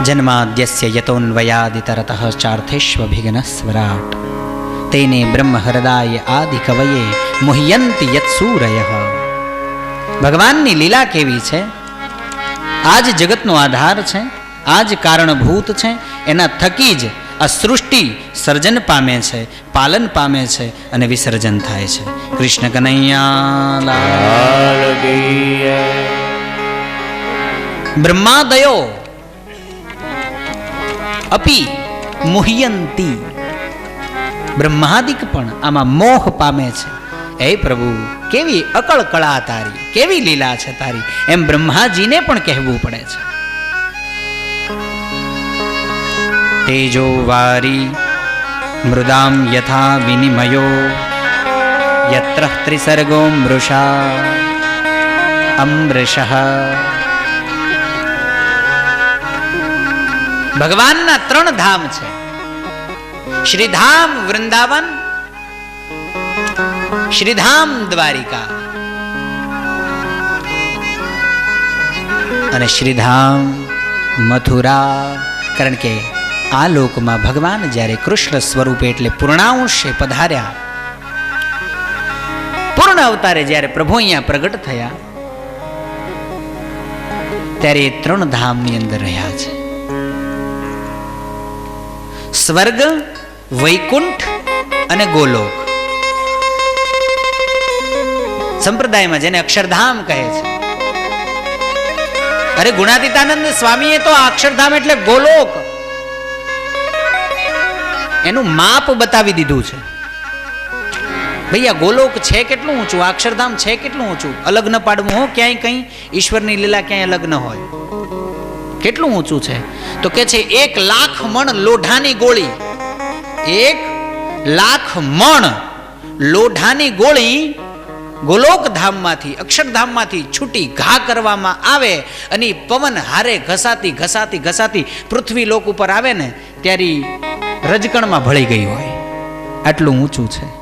જન્માદ્યસ્ય યતોન્વયાદિતરતઃ ચાર્થેષ્વભિઘ્ન સ્વરાટ તેને બ્રહ્મહૃદાય આદિ કવયે મુહ્યંતિ યત્સૂરય ભગવાનની લીલા કેવી છે આ જ જગતનો આધાર છે આ જ કારણભૂત છે એના થકી જ આ સૃષ્ટિ સર્જન પામે છે પાલન પામે છે અને વિસર્જન થાય છે કૃષ્ણ કનૈયા બ્રહ્માદયો અપી મુહ્યંતી બ્રહ્માદિક પણ આમાં મોહ પામે છે હે પ્રભુ કેવી અકળ કળા તારી કેવી લીલા છે તારી એમ બ્રહ્માજીને પણ કહેવું પડે છે તેજો વારી મૃદામ યથા વિનિમયો યત્ર ત્રિસર્ગો મૃષા અમૃષ ભગવાનના ત્રણ ધામ છે. શ્રીધામ વૃંદાવન, શ્રીધામ દ્વારિકા અને શ્રીધામ મથુરા. કારણ કે આ લોકમાં ભગવાન જ્યારે કૃષ્ણ સ્વરૂપે એટલે પૂર્ણાંશે પધાર્યા, પૂર્ણ અવતારે જ્યારે પ્રભુ અહીંયા પ્રગટ થયા, ત્યારે એ ત્રણ ધામની અંદર રહ્યા છે. સ્વર્ગ, વૈકુંઠ અને ગોલોક. સંપ્રદાયમાં જેને અક્ષરધામ કહે છે. અરે ગુણાતીતાનંદ સ્વામીએ તો અક્ષરધામ એટલે ગોલોક. એનું માપ બતાવી દીધું છે. ભૈયા ગોલોક છે કેટલું ઊંચું? અક્ષરધામ છે કેટલું ઊંચું? અલગ ન પાડવું હો, ક્યાંય કંઈ ઈશ્વરની લીલા ક્યાંય અલગ ન હોય. કેટલું ઊંચું છે? તો કે છે, એક લાખ મણ લોઢાની ગોળી. એક લાખ મણ લોઢાની ગોળી ગોલોક ધામમાંથી અક્ષરધામમાંથી છૂટી ઘા કરવામાં આવે અને પવન હારે ઘસાતી ઘસાતી ઘસાતી પૃથ્વી લોક ઉપર આવે ને, ત્યારે રજકણમાં ભળી ગઈ હોય. આટલું ઊંચું છે.